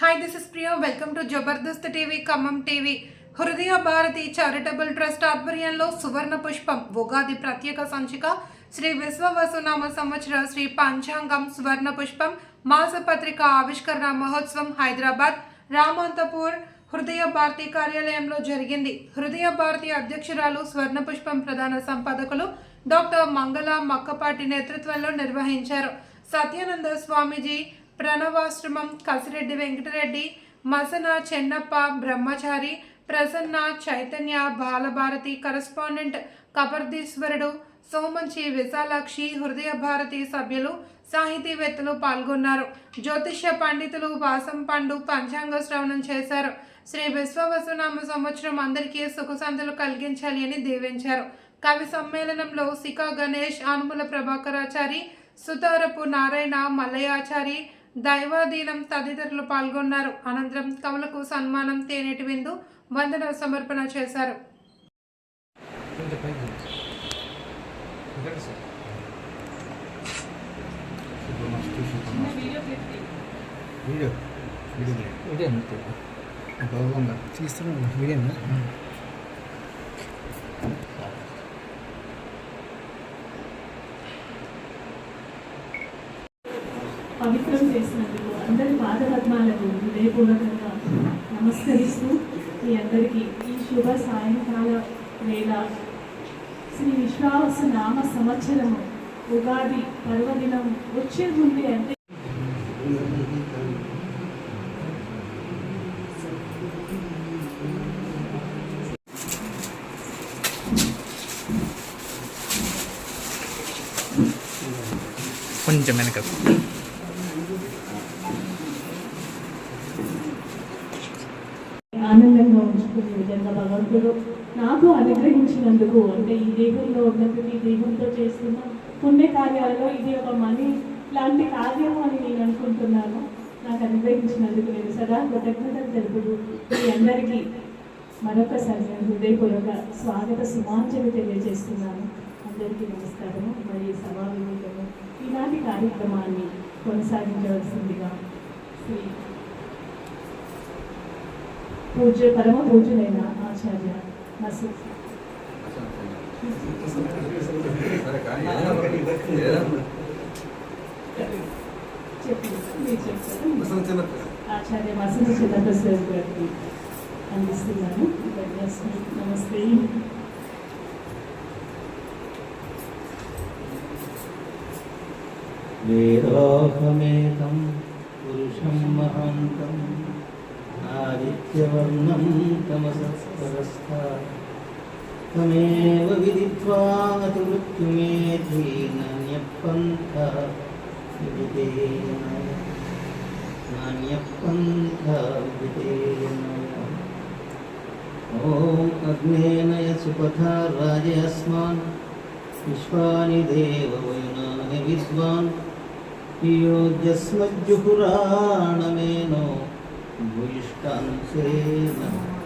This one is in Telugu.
Hi this is Priya welcome to Jabardasth TV Khammam TV Hrudaya Bharathi charitable trust ఆధ్వర్యంలో సువర్ణ పుష్పం ఉగాది ప్రత్యేక సంచిక శ్రీ విశ్వవసునామ సంవత్సర శ్రీ పంచాంగం సువర్ణ పుష్పం మాసపత్రిక ఆవిష్కరణ మహోత్సవం హైదరాబాద్ రామంతపూర్ హృదయ భారతి కార్యాలయంలో జరిగింది. హృదయ భారతి అధ్యక్షురాలు స్వర్ణ పుష్పం ప్రధాన సంపాదకులు డాక్టర్ మంగళ మక్కపాటి నేతృత్వంలో నిర్వహించారు. సత్యానంద స్వామీజీ ప్రణవాశ్రమం కసిరెడ్డి వెంకటరెడ్డి మసన చెన్నప్ప బ్రహ్మచారి ప్రసన్న చైతన్య బాలభారతి కరస్పాండెంట్ కపర్దీశ్వరుడు సోమంచి విశాలాక్షి హృదయ భారతి సభ్యులు సాహితీవేత్తలు పాల్గొన్నారు. జ్యోతిష్య పండితులు వాసం పండు పంచాంగ శ్రవణం చేశారు. శ్రీ విశ్వవసునామ సంవత్సరం అందరికీ సుఖశాంతులు కలిగించాలి అని దీవించారు. కవి సమ్మేళనంలో సికా గణేష్ ఆనుముల ప్రభాకరాచారి సుతారపు నారాయణ మల్లయాచారి దైవాధీనం తదితరులు పాల్గొన్నారు. అనంతరం కవులకు సన్మానం తేనెటి విందు వందన సమర్పణ చేశారు. సార్ వీడియో వీడియో పవిత్రం చేసినందుకు అందరి పాదపద్మాలకు హృదయపూర్వకంగా నమస్కరిస్తూ మీ అందరికీ ఈ శుభ సాయంకాల వేళ శ్రీ విశ్వావస నామ సంవత్సరము ఉగాది పర్వదినం వచ్చే ఉంది అంటే కొంచెం వెనక. ఆనందంగా ఉంచుకునే విధంగా భగవంతుడు నాకు అనుగ్రహించినందుకు అంటే ఈ దేహంలో ఉన్నప్పుడు ఈ దేహంతో చేస్తున్న పుణ్య కార్యాలలో ఇది ఒక మనీ లాంటి కార్యము అని నేను అనుకుంటున్నాను. నాకు అనుగ్రహించినందుకు నేను సదా కృతజ్ఞతలు తెలుపుడు మీ అందరికీ మరొకసారి నేను హృదయపూర్వక స్వాగత సుమాంజలి తెలియజేస్తున్నాను. అందరికీ నమస్కారము. మరి సమావేశము ఈనాటి కార్యక్రమాన్ని కొనసాగించవలసిందిగా శ్రీ పూజ్య పరమ పూజనైన ఆచార్య నసీఫ్ ఆచార్య వసంత చిదంబరం గారికి అందిస్తున్నాను నమస్తే వేదోహమేతం పురుషం మహాంతం आदित्यवर्णं तमसत्परस्था तमेव विदित्वा अतिमृत्युमेधीनान्यपन्था विदितेन नान्यपन्था विदितेन ॐ अग्नेनय सुपथा राजयस्मान् विश्वानि देववयुनानि विद्वान् योजस्मज्जुहुराणमेनो मुष्टान से न